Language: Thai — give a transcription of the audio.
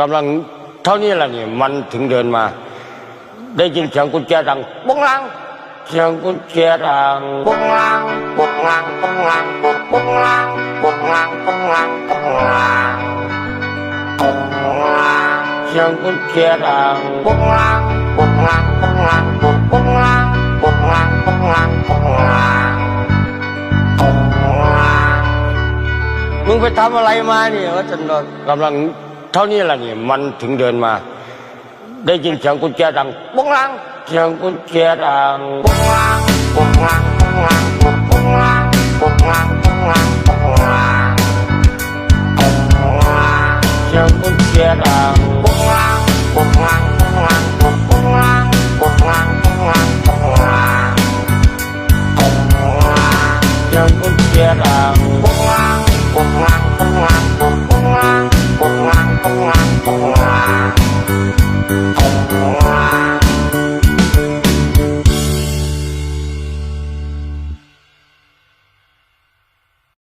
กำลังเท่านี้แหละนี่มันถึงเดินมา ได้ยินเสียงกุญแจดังปุ้งลังเสียงกุญแจดังปุ้งลังปุ้งลังปุ้งลังปุ้งปุ้งลังปุ้งลังปุ้งลังปุ้งลังปุ้งลังเสียงกุญแจดังปุ้งลังปุ้งลังปุ้งลังปุ้งปุ้งลังปุ้งลังปุ้งลังปุ้งลังปุ้งลังมึงไปทำอะไรมาเนี่ยว่าจะนอนกำลังเท่านี้แหละนี่มันถึงเดินมา ได้ยินเสียงกุญแจดังปุ้งลังเสียงกุญแจดังปุ้งลังปุ้งลังปุ้งลังปุ้งลังปุ้งลังปุ้งลังปุ้งลังปุ้งลังเสียงกุญแจดังปุ้งลังปุ้งลังปุ้งลังปุ้งลังปุ้งลังปุ้งลังปุ้งลังปุ้งลัง yang kunciran pulang Thank you.